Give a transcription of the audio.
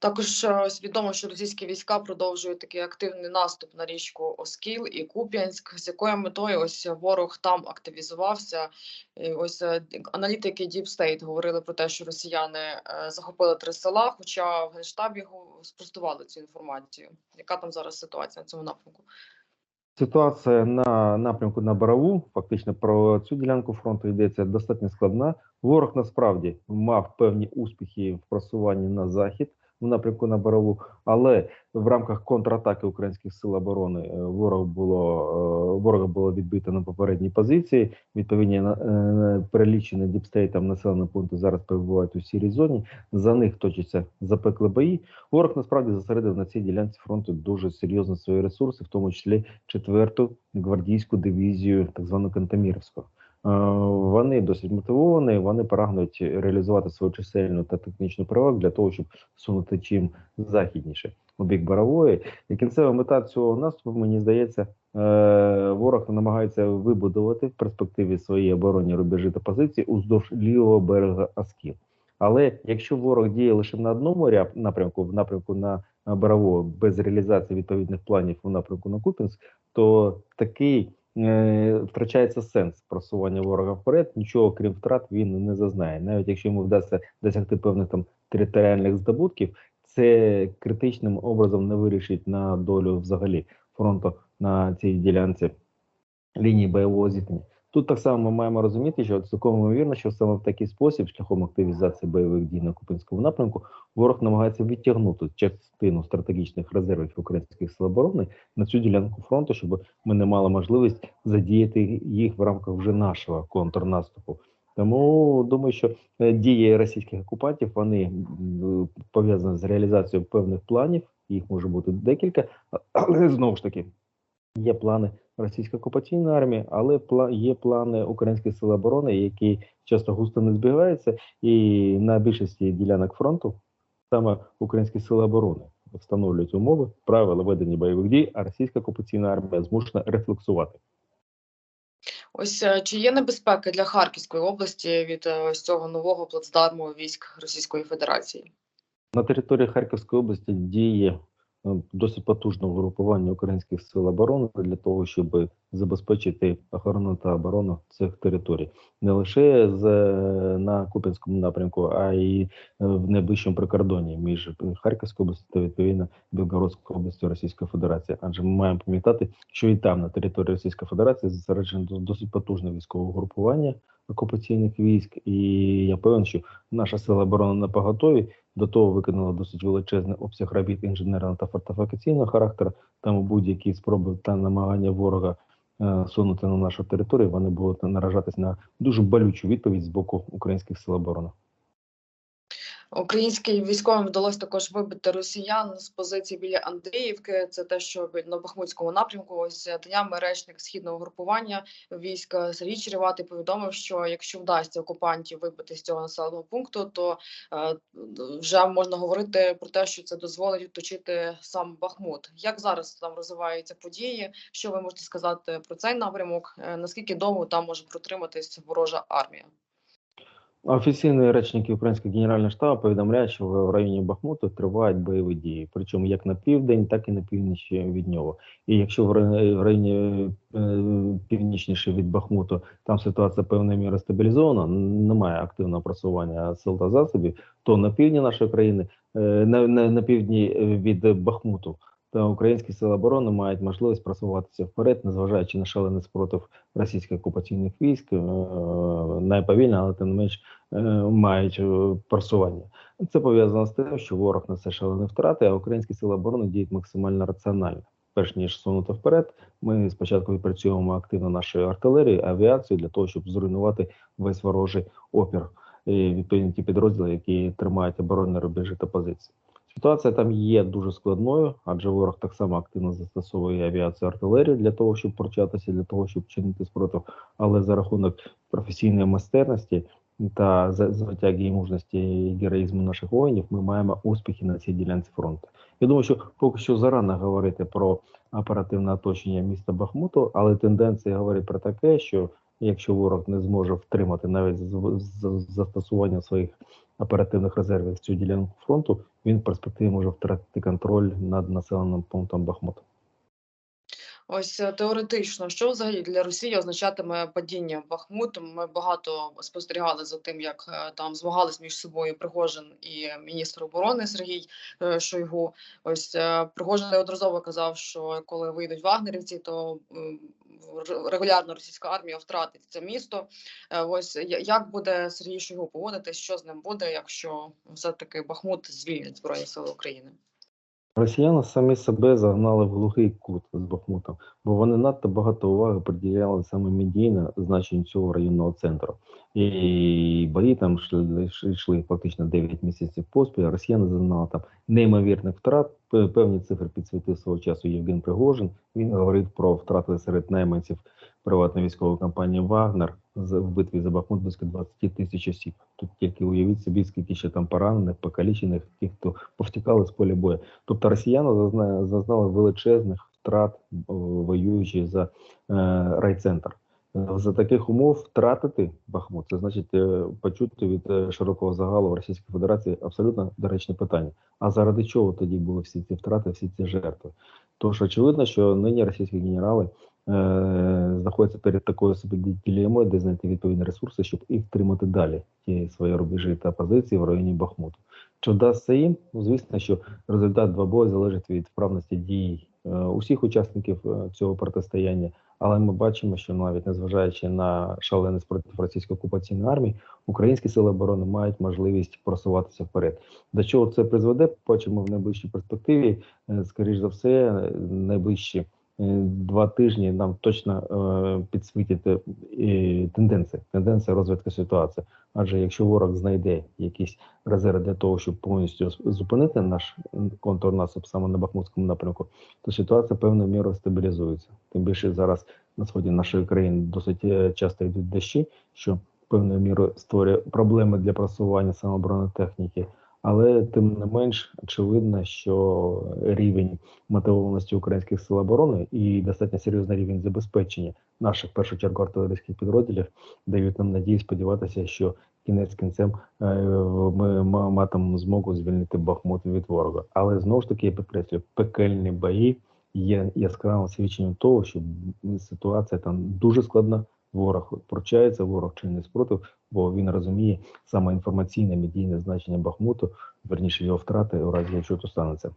Також е, відомо, що російські війська продовжують такий активний наступ на річку Оскіл і Куп'янськ. З якою метою ось ворог там активізувався? І ось е, аналітики Deep State говорили про те, що росіяни е, захопили три села, хоча в генштабі спростували цю інформацію. Яка там зараз ситуація на цьому напрямку? Ситуація на напрямку на Борову, фактично про цю ділянку фронту йдеться достатньо складна. Ворог насправді мав певні успіхи в просуванні на захід в напрямку на Борову, але в рамках контратаки українських сил оборони е, ворог було е, ворога було відбито на попередній позиції. Відповідні е, перелічені діпстейтом населені пункти зараз перебувають у сірій зоні. За них точаться запекли бої. Ворог насправді зосередив на цій ділянці фронту дуже серйозно свої ресурси, в тому числі четверту гвардійську дивізію, так звану Кантемірівську. Е, Вони досить мотивовані, вони прагнуть реалізувати свою чисельну та технічну перевагу для того, щоб сунути чим західніше у бік Борової. І кінцева мета цього наступу, мені здається, е, ворог намагається вибудувати в перспективі свої оборонні рубежі та позиції уздовж лівого берега Аскіл. Але якщо ворог діє лише на одному напрямку, в напрямку на на Борову, без реалізації відповідних планів у напрямку на Купінськ, то такий е, втрачається сенс просування ворога вперед. Нічого крім втрат він не зазнає. Навіть якщо йому вдасться досягти певних там територіальних здобутків, це критичним образом не вирішить на долю взагалі фронту на цій ділянці лінії бойового зіткнення. Тут так само ми маємо розуміти, що цілком ймовірно, що саме в такий спосіб, шляхом активізації бойових дій на Купінському напрямку, ворог намагається відтягнути частину стратегічних резервів українських сил оборони на цю ділянку фронту, щоб ми не мали можливість задіяти їх в рамках вже нашого контрнаступу. Тому думаю, що е, дії російських окупантів вони пов'язані з реалізацією певних планів. Їх може бути декілька, але знову ж таки є плани російської окупаційної армії, але є плани українських сил оборони, які часто густо не збігаються, і на більшості ділянок фронту саме українські сили оборони встановлюють умови, правила ведення бойових дій, а російська окупаційна армія змушена рефлексувати. Ось е, чи є небезпека для Харківської області від е, ось цього нового плацдарму військ Російської Федерації? На території Харківської області діє досить потужне угрупування українських сил оборони для того, щоб забезпечити охорону та оборону цих територій не лише з е, на Куп'янському напрямку, а й е, в найближчому прикордонні між Харківською областю та відповідно Білгородською областю Російської Федерації. Адже ми маємо пам'ятати, що і там на території Російської Федерації зосереджено досить потужне військове угрупування окупаційних військ, і я певен, що наша сила оборони на поготові до того виконала досить величезний обсяг робіт інженерного та фортифікаційного характеру. Тому будь-які спроби та намагання ворога сунути на нашу територію, вони будуть наражатись на дуже болючу відповідь з боку українських сил оборони. Українським військовим вдалося також вибити росіян з позиції біля Андріївки. Це те, що на Бахмутському напрямку. Ось е, днями речник східного групування війська Сергій Череватий повідомив, що якщо вдасться окупантів вибити з цього населеного пункту, то е, вже можна говорити про те, що це дозволить відточити сам Бахмут. Як зараз там розвиваються події? Що ви можете сказати про цей напрямок? Е, Наскільки довго там може протриматись ворожа армія? Офіційні речники українського генерального штабу повідомляють, що в районі Бахмуту тривають бойові дії, причому як на південь, так і на північ від нього. І якщо в рай- районі е, північніше від Бахмуту там ситуація певною мірою стабілізована, немає активного просування сил та засобів, то на півдні нашої країни, е, на, на, на півдні е, від Бахмуту, та українські сили оборони мають можливість просуватися вперед, незважаючи на шалений спротив російських окупаційних військ, е, найповільно, але тим не менш е, мають е, просування. Це пов'язано з тим, що ворог несе шалені втрати, а українські сили оборони діють максимально раціонально. Перш ніж сунути вперед, ми спочатку відпрацьовуємо активно нашу артилерію, авіацію для того, щоб зруйнувати весь ворожий опір і відповідні ті підрозділи, які тримають оборонні рубежі та позиції. Ситуація там є дуже складною, адже ворог так само активно застосовує авіацію артилерію для того, щоб прочатися, для того, щоб чинити спротив, але за рахунок професійної майстерності та звитяги і мужності і героїзму наших воїнів, ми маємо успіхи на цій ділянці фронту. Я думаю, що поки що зарано говорити про оперативне оточення міста Бахмуту, але тенденція говорить про таке, що якщо ворог не зможе втримати навіть з, з, з своїх оперативних резервів цю ділянку фронту, він в перспективі може втратити контроль над населеним пунктом Бахмут. Ось е, теоретично, що взагалі для Росії означатиме падіння Бахмуту? Ми багато спостерігали за тим, як е, там змагались між собою Пригожин і міністр оборони Сергій е, Шойгу. Ось Пригожин неодноразово казав, що коли вийдуть вагнерівці, то регулярно російська армія втратить це місто. Е, Ось як буде Сергій Шойгу поводитись, що з ним буде, якщо все таки Бахмут звільнять збройні сили України? Росіяни самі себе загнали в глухий кут з Бахмутом, бо вони надто багато уваги приділяли саме медійно значенню цього районного центру. І бої там йшли фактично 9 місяців поспіль. Росіяни зазнали там неймовірних втрат. Певні цифри підсвітив свого часу Євген Пригожин. Він говорив про втрати серед найманців приватної військової компанії Вагнер в битві за Бахмут близько 20 тисяч осіб. Тут тільки уявіть собі, скільки ще там поранених, покалічених, тих, хто повтікали з поля бою. Тобто росіяни зазнали величезних втрат, воюючи за е, райцентр. За таких умов втратити Бахмут, це значить е, почути від е, широкого загалу в Російській Федерації абсолютно доречне питання. А заради чого тоді були всі ці втрати, всі ці жертви? Тож очевидно, що нині російські генерали е, знаходяться перед такою собі ділемою, де знайти відповідні ресурси, щоб і втримати далі ті свої рубежі та позиції в районі Бахмуту. Чи вдасться їм? Ну, звісно, що результат двобою залежить від вправності дій е, усіх учасників е, цього протистояння. Але ми бачимо, що навіть незважаючи на шалений спротив російської окупаційної армії, українські сили оборони мають можливість просуватися вперед. До чого це призведе? Бачимо в найближчій перспективі. Е, Скоріш за все, найближчі два тижні нам точно е, підсвітять е, е, тенденції, тенденція розвитку ситуації. Адже якщо ворог знайде якісь резерви для того, щоб повністю зупинити наш контрнаступ саме на Бахмутському напрямку, то ситуація певною мірою стабілізується. Тим більше зараз на сході нашої країни досить е, часто йдуть дощі, що певною мірою створює проблеми для просування самооборони техніки. Але тим не менш очевидно, що рівень мотивованості українських сил оборони і достатньо серйозний рівень забезпечення наших чергу артилерійських підрозділів дають нам надію сподіватися, що кінець кінцем е, ми ма- матимемо змогу звільнити Бахмут від ворога. Але знову ж таки я підкреслюю, пекельні бої є яскравим свідченням того, що ситуація там дуже складна. Ворог пручається, ворог чинить спротив, бо він розуміє саме інформаційне медійне значення Бахмуту, верніше його втрати у разі, якщо то станеться.